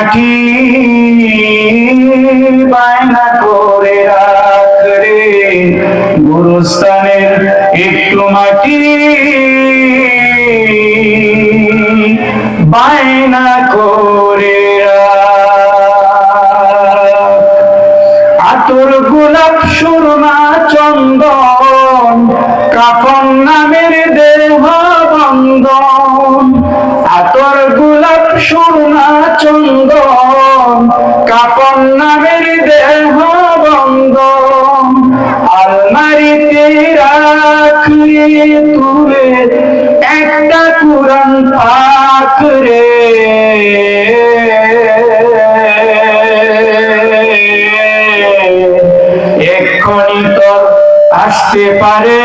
মাটি বায়না করে রাখরে গুরুস্থানের একটু মাটি বায়না করে আতর গোলাপ সুরমা চন্দন কাপন নামে পারে।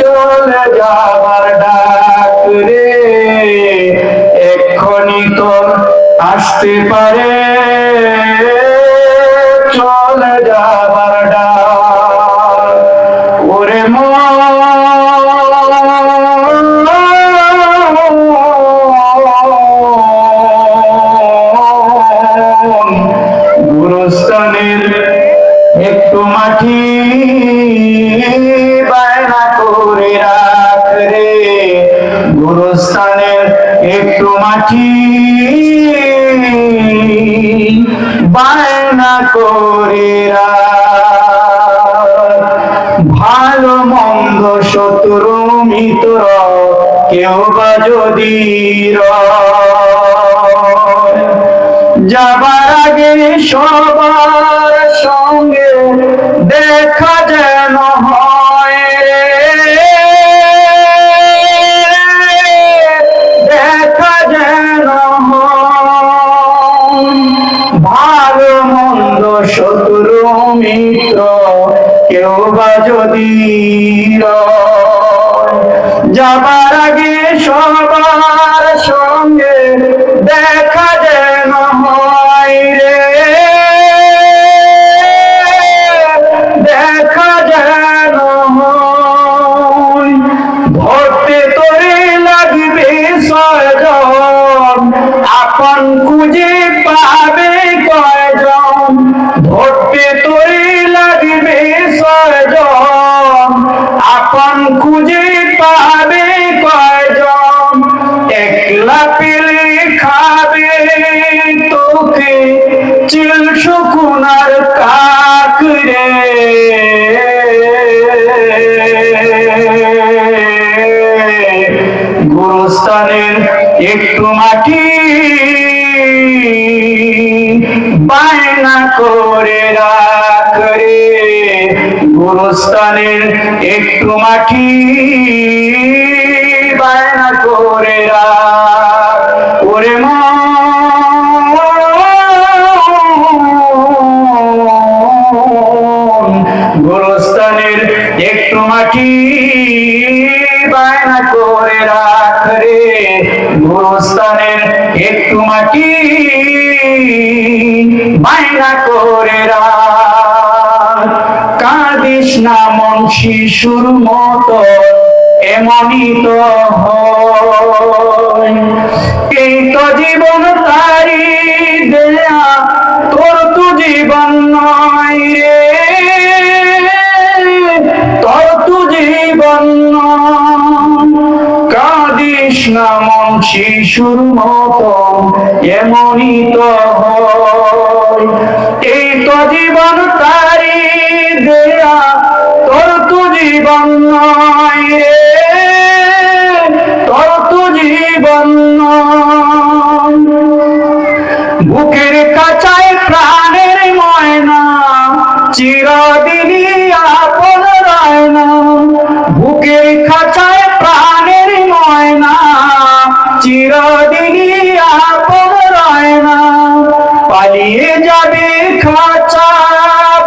চলে যাবার ডাক রে এখনই তো আসতে পারে। চলে যাবার একটু মাটি বায়না করে রাখ রে। গুরুস্থানের একটু মাটি বায়না করে ভালো মন্দ শত্রু মিত্র কেউ বা যদি যাবার আগে সবার দেখা যেন হয় দেখা যেন মন্দ যদি যাবার আগে সবার সঙ্গে পেলে খাবে তোকে, চিল শুকুনার কাক রে। গুরুস্থানের একটু মাটি বায়না করে রাখ রে। গুরুস্থানের একটু মাটি বায়না করে রাখ রে গুরুস্থানের একটু মাটি বায়না করে কাঁদিস না মন শিশুর মতো, এমনই তো এই তো জীবন তারি দেয়া, তোর তো জীবন শিশুর মতো এমনই তো হয়। এই তো জীবন পালিয়ে যাবে খাঁচা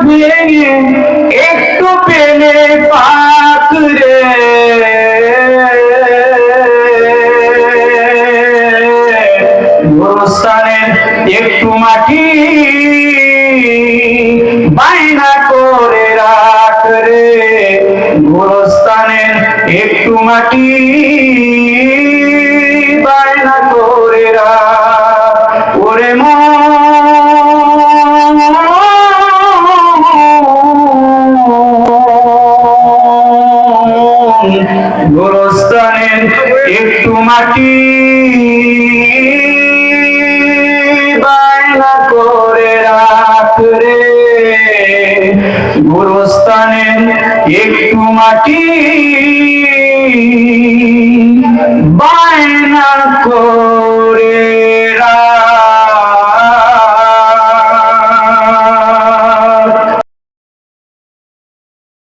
ভেঙে, একটু পেলে পাক রে। গোরস্থানের একটু মাটি বায়না করে রাখ রে। গোরস্থানের একটু মাটি মাটি বায়না করে রাখ রে। গুরুস্থানে একটু মাটি বায়না করে